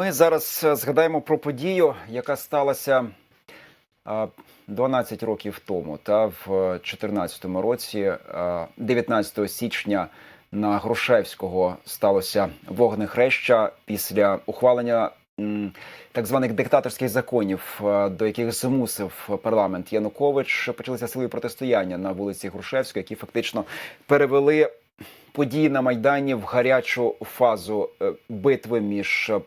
Ми зараз е, згадаємо про подію, яка сталася е, 12 років тому. Та в 2014 році, е, 19 січня, на Грушевського сталося вогнехреща після ухвалення так званих диктаторських законів, е, до яких змусив парламент Янукович. Почалися сили протистояння на вулиці Грушевської, які фактично перевели події на майдані в гарячу фазу е, битви між е,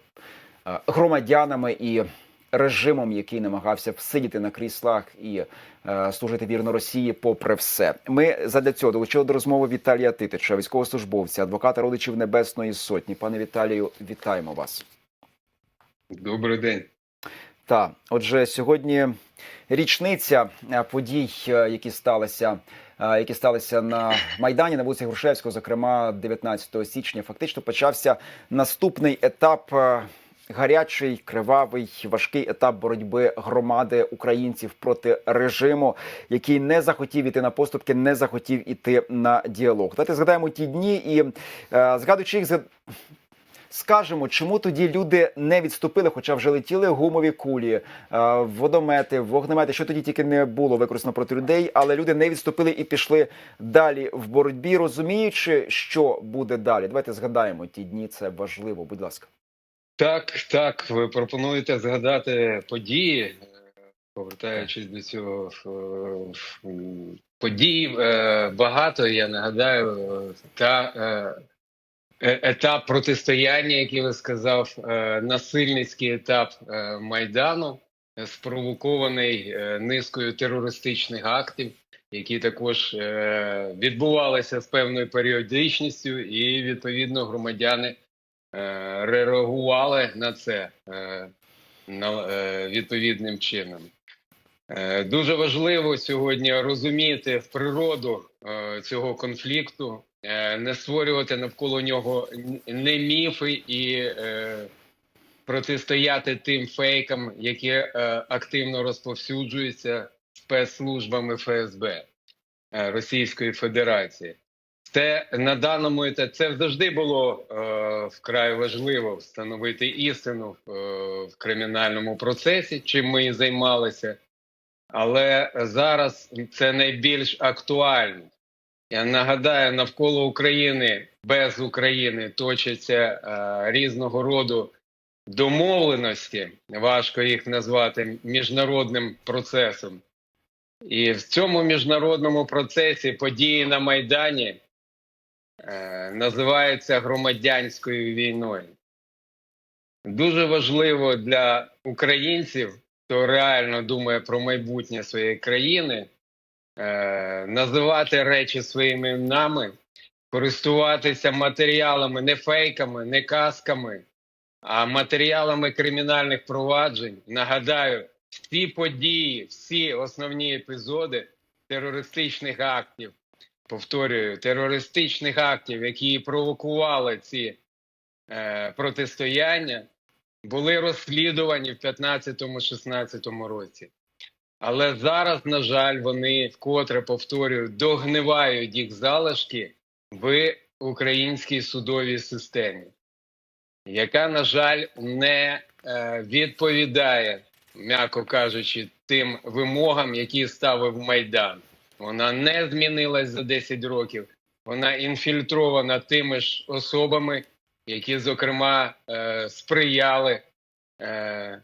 громадянами і режимом, який намагався всидіти на кріслах і е, служити вірно Росії, попри все. Ми задля цього долучили до розмови Віталія Титича, військовослужбовця, адвоката родичів Небесної Сотні. Пане Віталію, вітаємо вас. Добрий день. Так, отже, сьогодні річниця е, подій, е, які сталися, е, які сталися на майдані на вулиці Грушевського, зокрема 19 січня. Фактично почався наступний етап. Гарячий, кривавий, важкий етап боротьби громади українців проти режиму, який не захотів іти на поступки, не захотів іти на діалог. Давайте згадаємо ті дні і е, згадуючи їх, Скажемо, чому тоді люди не відступили, хоча вже летіли гумові кулі, е, водомети, вогнемети, що тоді тільки не було використано проти людей, але люди не відступили і пішли далі в боротьбі, розуміючи, що буде далі. Давайте згадаємо ті дні. Це важливо. Будь ласка. Так, так, ви пропонуєте згадати події, е, повертаючись до цього е, подій е, багато. Я нагадаю, та етап протистояння, який ви сказав, насильницький етап майдану, спровокований низкою терористичних актів, які також відбувалися з певною періодичністю, і відповідно громадяни. Е, реагували на це е, е, відповідним чином. Дуже важливо сьогодні розуміти природу цього конфлікту, не створювати навколо нього не міфи і протистояти тим фейкам, які активно розповсюджуються спецслужбами ФСБ Російської Федерації. Це на даному етапі це завжди було е, вкрай важливо встановити істину е, в кримінальному процесі, чим ми і займалися. Але зараз це найбільш актуально. Я нагадаю, навколо України без України точаться е, різного роду домовленості. Важко їх назвати міжнародним процесом. І в цьому міжнародному процесі події на Майдані е, називаються громадянською війною. Дуже важливо для українців, хто реально думає про майбутнє своєї країни, е, називати речі своїми іменами, користуватися матеріалами не фейками, не казками, а матеріалами кримінальних проваджень. Нагадаю, всі події, всі основні епізоди терористичних актів, повторюю, терористичних актів, які провокували ці е, протистояння, були розслідувані в 15-16 році. Але зараз, на жаль, вони вкотре повторюю, догнивають їх залишки в українській судовій системі, яка, на жаль, не е, відповідає, м'яко кажучи, тим вимогам, які ставив Майдан. Вона не змінилась за 10 років. Вона інфільтрована тими ж особами, які, зокрема, е, сприяли, е,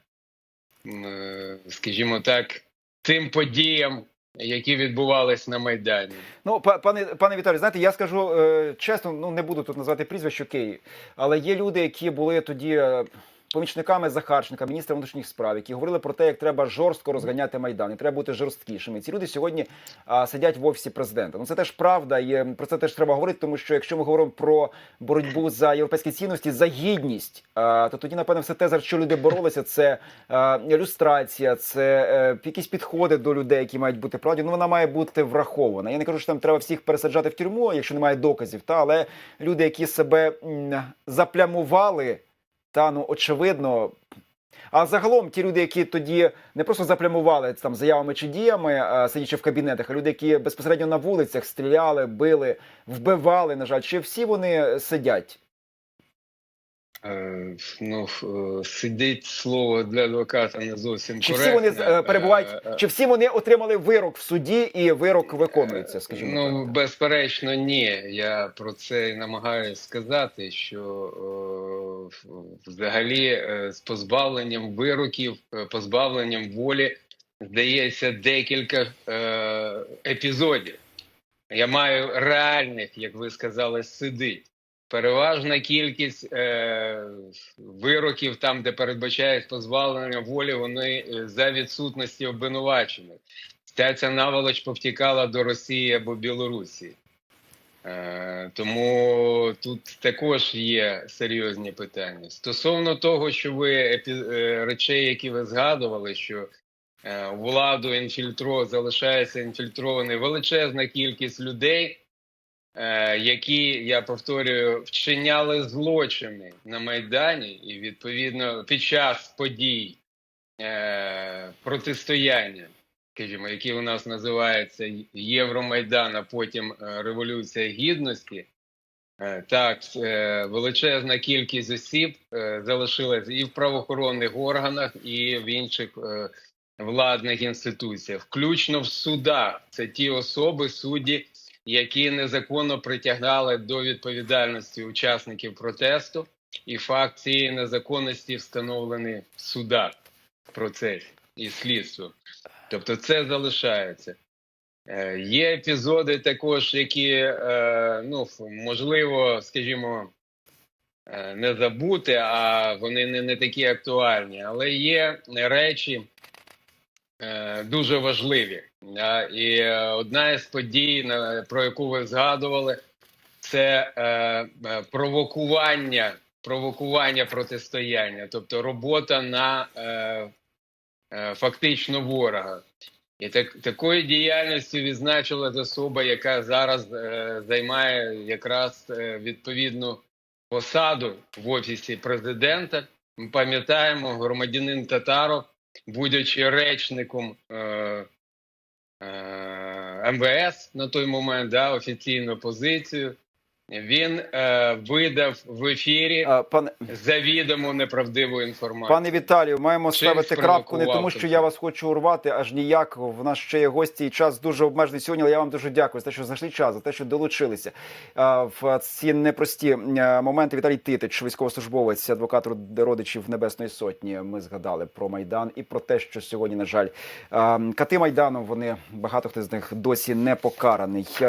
е, скажімо так, тим подіям, які відбувались на Майдані. Ну, па- пане пане Віталію, знаєте, я скажу е, чесно, ну не буду тут назвати прізвище Київ, але є люди, які були тоді. Помічниками Захарченка, міністра внутрішніх справ, які говорили про те, як треба жорстко розганяти майдан, і треба бути жорсткішими. Ці люди сьогодні а, сидять в офісі президента. Ну це теж правда, і про це теж треба говорити. Тому що якщо ми говоримо про боротьбу за європейські цінності, за гідність, а, то тоді, напевно, все те, за що люди боролися, це а, люстрація, це е, якісь підходи до людей, які мають бути правді. Ну вона має бути врахована. Я не кажу, що там треба всіх пересаджати в тюрму, якщо немає доказів. Та але люди, які себе м, заплямували. Та ну очевидно. А загалом ті люди, які тоді не просто заплямували там заявами чи діями, а, сидячи в кабінетах, а люди, які безпосередньо на вулицях стріляли, били, вбивали, на жаль, чи всі вони сидять? Е, ну, е, сидить слово для адвоката не зовсім Чи всі вони е, перебувають, чи всі вони отримали вирок в суді і вирок виконується? Скажімо Ну, так. безперечно, ні. Я про це і намагаюся сказати, що взагалі з позбавленням вироків, позбавленням волі здається декілька епізодів. Я маю реальних, як ви сказали, сидить. Переважна кількість е, вироків, там, де передбачають позбавлення волі, вони е, за відсутності обвинувачених. Ця ця наволоч повтікала до Росії або Білорусі. Е, тому тут також є серйозні питання. Стосовно того, що ви е, речей, які ви згадували, що е, владу інфільтро залишається інфільтрований величезна кількість людей, які, я повторюю, вчиняли злочини на Майдані, і відповідно під час подій е, протистояння скажімо, які у нас називаються Євромайдан, а потім е, Революція Гідності. Е, Так, е, величезна кількість осіб е, залишилась і в правоохоронних органах, і в інших е, владних інституціях, включно в судах. Це ті особи, судді, які незаконно притягали до відповідальності учасників протесту, і факт цієї незаконності встановлений в судах в процесі і слідству. Тобто це залишається. Е, Є епізоди також, які, е, ну, можливо, скажімо, е, не забути, а вони не, не такі актуальні. Але є речі е, дуже важливі. І е, одна із подій, про яку ви згадували, це е, е, провокування, провокування протистояння, тобто робота на фактично ворога. І так, такою діяльністю відзначилась особа, яка зараз займає якраз відповідну посаду в офісі президента. Ми пам'ятаємо, громадянин Татаров, будучи речником МВС на той момент, да, офіційну позицію, він е, видав в ефірі А, Пане завідомо неправдиву інформацію. пане Віталію, маємо Чим ставити крапку не тому, що це? я вас хочу урвати, аж ніяк. В нас ще є гості, і час дуже обмежений сьогодні. Але я вам дуже дякую за те, що знайшли час, за те, що долучилися А, в ці непрості е, моменти. Віталій Титич, військовослужбовець, адвокат родичів Небесної Сотні. Ми згадали про майдан і про те, що сьогодні, на жаль, а, кати майдану вони багато хто з них досі не покараний.